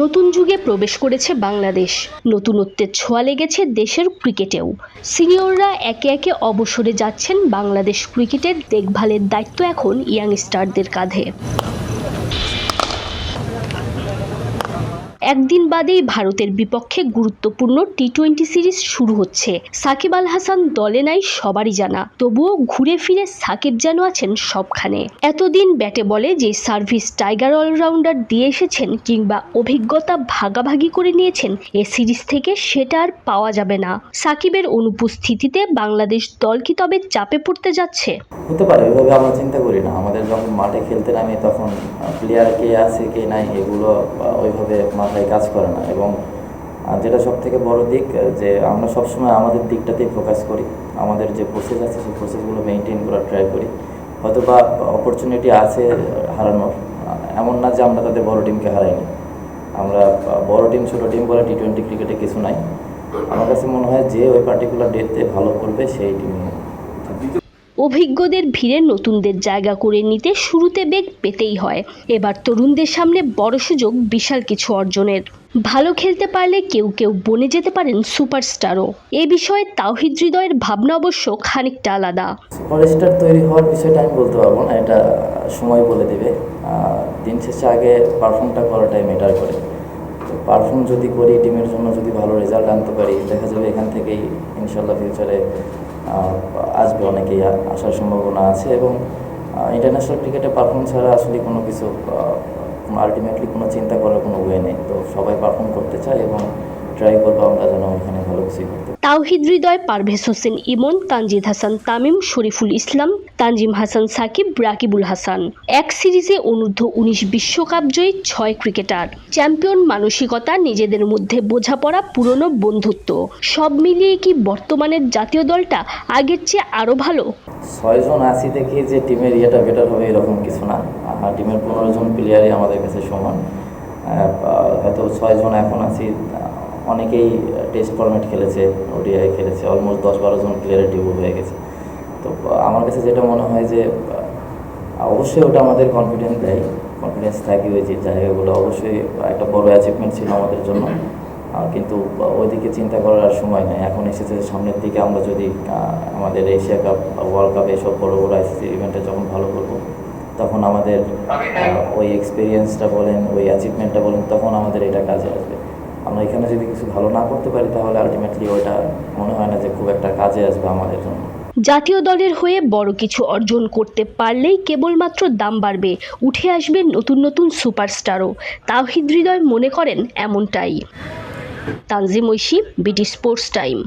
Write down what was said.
নতুন যুগে প্রবেশ করেছে বাংলাদেশ। নতুনত্বের ছোঁয়া লেগেছে দেশের ক্রিকেটেও। সিনিয়ররা একে একে অবসরে যাচ্ছেন বাংলাদেশ ক্রিকেটের দেখভালের দায়িত্ব এখন ইয়াং স্টারদের কাঁধে। একদিন বাদেই ভারতের বিপক্ষে গুরুত্বপূর্ণ টি টোয়েন্টি সিরিজ শুরু হচ্ছে। সাকিব আল হাসান দলে নাই সবারই জানা। তবুও ঘুরে ফিরে সাকিব যেন আছেন সবখানে। এতদিন ব্যাটে বলে যে সার্ভিস টাইগার অলরাউন্ডার দিয়ে এসেছেন কিংবা অভিজ্ঞতা ভাগাভাগি করে নিয়েছেন এ সিরিজ থেকে সেটা আর পাওয়া যাবে না। সাকিবের অনুপস্থিতিতে বাংলাদেশ দল কি তবে চাপে পড়তে যাচ্ছে? হতে পারে ওইভাবে আমরা চিন্তা করি না। আমাদের যখন মাঠে খেলতে নামি তখন প্লেয়ার কে আছে কে নাই এগুলো ওইভাবে মাথায় কাজ করে না। এবং যেটা সব থেকে বড় দিক যে আমরা সবসময় আমাদের দিকটাতেই ফোকাস করি। আমাদের যে প্রসেস আছে, সেই প্রসেসগুলো মেনটেন করার ট্রাই করি। হয়তো বা অপরচুনিটি আছে হারানোর। এমন না যে আমরা তাদের বড় টিমকে হারাইনি। আমরা বড় টিম ছোটো টিম বলে টি টোয়েন্টি ক্রিকেটে কিছু নাই। আমার কাছে মনে হয় যে ওই পার্টিকুলার ডেটে ভালো করবে সেই টিমে অভিজ্ঞদের ভিড়ে নতুনদের জায়গা করে নিতে শুরুতে বেগ পেতেই হয়। এবার তরুণদের সামনে বড় সুযোগ, বিশাল কিছু অর্জনের। ভালো খেলতে পারলে কেউ কেউ বনে যেতে পারেন সুপারস্টারও। এ বিষয়ে তাওহিদ হৃদয়ের ভাবনা অবশ্য খানিকটা আলাদা। সুপারস্টার তৈরি হওয়ার বিষয়টা আমি বলতে পারব না, এটা সময় বলে দেবে। দিন শেষে আগে পারফর্মটা করাটাই ম্যাটার করে। পারফর্ম যদি করি টিমের জন্য যদি ভালো রেজাল্ট আনতে পারি, দেখা যাবে এখান থেকেই ইনশাল্লাহ ফিউচারে আসবে অনেকেই আসার সম্ভাবনা আছে এবং ইন্টারন্যাশনাল ক্রিকেটে পারফর্ম ছাড়া আসলে কোনো কিছু আলটিমেটলি কোনো চিন্তা করার কোনো ওয়ে নেই তো সবাই পারফর্ম করতে চায় এবং ট্রাই করব আমরা যেন এখানে ভালো পারি। তাওহিদ হৃদয়, পারভেজ হোসেন ইমন, তানজিদ হাসান তামিম, শরীফুল ইসলাম, তানজিম হাসান সাকিব, রাকিবুল হাসান। এক সিরিজে অনূর্ধ্ব উনিশ বিশ্বকাপ জয়ী ছয় ক্রিকেটার। চ্যাম্পিয়ন মানসিকতা, নিজেদের মধ্যে বোঝাপড়া, পুরনো বন্ধুত্ব। সব মিলিয়ে কি বর্তমানের জাতীয় দলটা আগের চেয়ে আরও ভালো? ছয়জন আশি থেকে যে টিমের ইয়েটা বেটার হবে, এরকম কিছু না। টিমের পনেরো জন প্লেয়ারই আমাদের কাছে সমান। হয়তো ছয়জন এখন আছি। অনেকেই টেস্ট ফরম্যাট খেলেছে ওডিআই খেলেছে অলমোস্ট দশ বারো জন প্লেয়ারের ডিবু হয়ে গেছে। তো, আমার কাছে যেটা মনে হয় যে, অবশ্যই ওটা আমাদের কনফিডেন্স দেয় কনফিডেন্স থাকে ওই যে জায়গাগুলো। অবশ্যই একটা বড় অ্যাচিভমেন্ট ছিল আমাদের জন্য। কিন্তু ওইদিকে চিন্তা করার আর সময় নেই। এখন এসেছে সামনের দিকে আমরা যদি আমাদের এশিয়া কাপ ওয়ার্ল্ড কাপ এসব বড় বড় আইসিসি ইভেন্টে যখন ভালো করব, তখন আমাদের ওই এক্সপিরিয়েন্সটা বলেন, ওই অ্যাচিভমেন্টটা বলেন, তখন আমাদের এটা কাজে আসবে। আমরা এখানে যদি কিছু ভালো না করতে পারি, তাহলে আলটিমেটলি ওইটা মনে হয় না যে খুব একটা কাজে আসবে আমাদের জন্য। জাতীয় দলের হয়ে বড় কিছু অর্জন করতে পারলেই কেবলমাত্র দাম বাড়বে, উঠে আসবে নতুন নতুন সুপারস্টারও। তাওহিদ হৃদয় মনে করেন এমনটাই। তানজিম ঐশী বিটি স্পোর্টস টাইম।